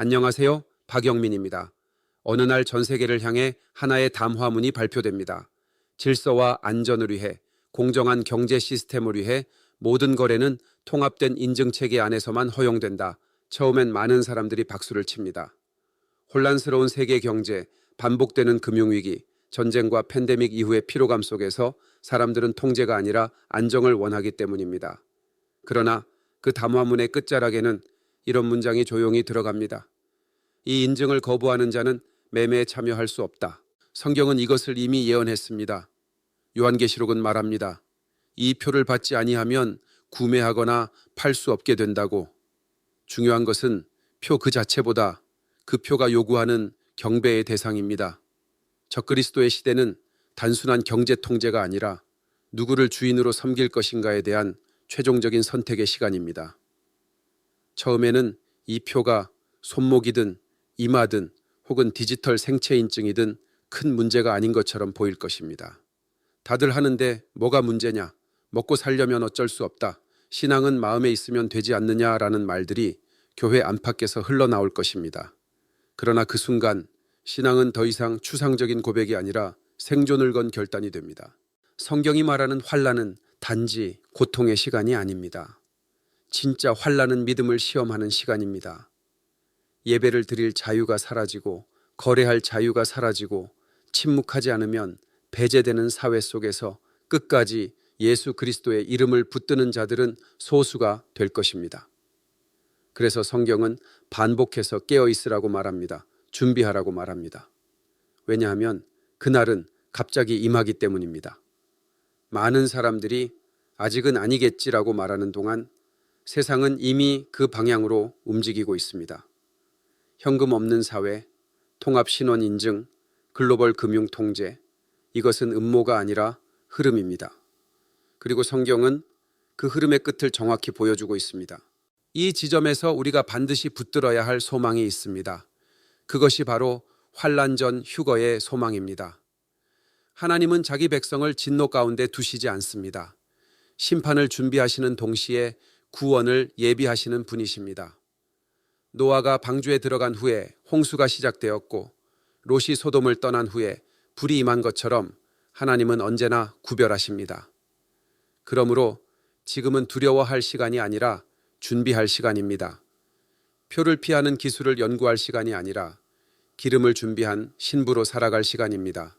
안녕하세요. 박영민입니다. 어느 날 전 세계를 향해 하나의 담화문이 발표됩니다. 질서와 안전을 위해 공정한 경제 시스템을 위해 모든 거래는 통합된 인증 체계 안에서만 허용된다. 처음엔 많은 사람들이 박수를 칩니다. 혼란스러운 세계 경제, 반복되는 금융 위기, 전쟁과 팬데믹 이후의 피로감 속에서 사람들은 통제가 아니라 안정을 원하기 때문입니다. 그러나 그 담화문의 끝자락에는 이런 문장이 조용히 들어갑니다. 이 인증을 거부하는 자는 매매에 참여할 수 없다. 성경은 이것을 이미 예언했습니다. 요한계시록은 말합니다. 이 표를 받지 아니하면 구매하거나 팔 수 없게 된다고. 중요한 것은 표 그 자체보다 그 표가 요구하는 경배의 대상입니다. 적그리스도의 시대는 단순한 경제 통제가 아니라 누구를 주인으로 섬길 것인가에 대한 최종적인 선택의 시간입니다. 처음에는 이 표가 손목이든 이마든 혹은 디지털 생체 인증이든 큰 문제가 아닌 것처럼 보일 것입니다. 다들 하는데 뭐가 문제냐? 먹고 살려면 어쩔 수 없다. 신앙은 마음에 있으면 되지 않느냐라는 말들이 교회 안팎에서 흘러나올 것입니다. 그러나 그 순간 신앙은 더 이상 추상적인 고백이 아니라 생존을 건 결단이 됩니다. 성경이 말하는 환란은 단지 고통의 시간이 아닙니다. 진짜 환란은 믿음을 시험하는 시간입니다. 예배를 드릴 자유가 사라지고 거래할 자유가 사라지고 침묵하지 않으면 배제되는 사회 속에서 끝까지 예수 그리스도의 이름을 붙드는 자들은 소수가 될 것입니다. 그래서 성경은 반복해서 깨어 있으라고 말합니다. 준비하라고 말합니다. 왜냐하면 그날은 갑자기 임하기 때문입니다. 많은 사람들이 아직은 아니겠지라고 말하는 동안 세상은 이미 그 방향으로 움직이고 있습니다. 현금 없는 사회, 통합 신원 인증, 글로벌 금융 통제, 이것은 음모가 아니라 흐름입니다. 그리고 성경은 그 흐름의 끝을 정확히 보여주고 있습니다. 이 지점에서 우리가 반드시 붙들어야 할 소망이 있습니다. 그것이 바로 환란 전 휴거의 소망입니다. 하나님은 자기 백성을 진노 가운데 두시지 않습니다. 심판을 준비하시는 동시에 구원을 예비하시는 분이십니다. 노아가 방주에 들어간 후에 홍수가 시작되었고 롯이 소돔을 떠난 후에 불이 임한 것처럼 하나님은 언제나 구별하십니다. 그러므로 지금은 두려워할 시간이 아니라 준비할 시간입니다. 표를 피하는 기술을 연구할 시간이 아니라 기름을 준비한 신부로 살아갈 시간입니다.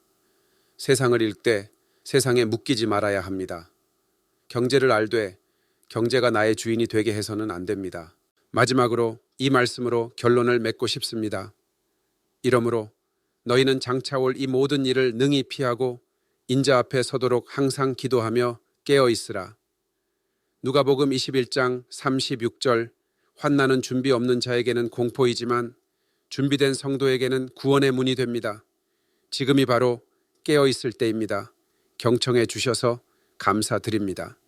세상을 읽되 세상에 묶이지 말아야 합니다. 경제를 알되 경제가 나의 주인이 되게 해서는 안 됩니다. 마지막으로 이 말씀으로 결론을 맺고 싶습니다. 이러므로 너희는 장차 올 이 모든 일을 능히 피하고 인자 앞에 서도록 항상 기도하며 깨어 있으라. 누가복음 21장 36절 환나는 준비 없는 자에게는 공포이지만 준비된 성도에게는 구원의 문이 됩니다. 지금이 바로 깨어 있을 때입니다. 경청해 주셔서 감사드립니다.